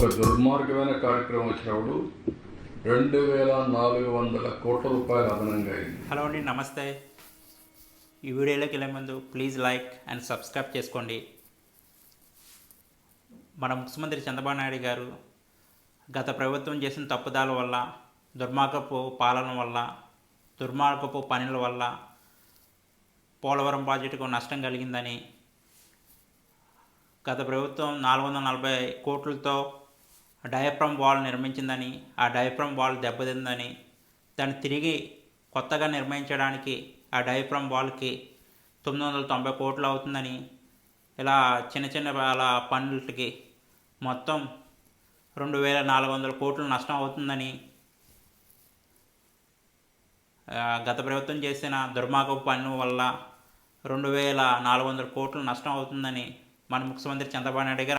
ఒక దుర్మార్గమైన కార్యక్రమం వచ్చినప్పుడు రెండు వేల నాలుగు వందల కోట్ల రూపాయలు అదనంగా అయింది. హలో అండి నమస్తే. ఈ వీడియోలోకి వెళ్ళే ముందు ప్లీజ్ లైక్ అండ్ సబ్స్క్రైబ్ చేసుకోండి. మన ముఖ్యమంత్రి చంద్రబాబు నాయుడు గారు గత ప్రభుత్వం చేసిన తప్పుదాల వల్ల దుర్మార్గపు పాలన వల్ల దుర్మార్గపు పనుల వల్ల పోలవరం ప్రాజెక్టుకు నష్టం కలిగిందని గత ప్రభుత్వం నాలుగు వందల నలభై కోట్లతో డయాఫ్రమ్ వాల్ నిర్మించిందని ఆ డయాఫ్రమ్ వాల్ దెబ్బతిందని దాన్ని తిరిగి కొత్తగా నిర్మించడానికి ఆ డయాఫ్రమ్ వాల్కి తొమ్మిది వందల తొంభై కోట్లు అవుతుందని ఇలా చిన్న చిన్న అలా పనులకి మొత్తం రెండు వేల నాలుగు వందల కోట్లు నష్టం అవుతుందని గత ప్రభుత్వం చేసిన దుర్మార్గపు పన్ను వల్ల రెండు వేల నాలుగు వందల కోట్లు నష్టం అవుతుందని మన ముఖ్యమంత్రి చంద్రబాబు నాయుడు గారు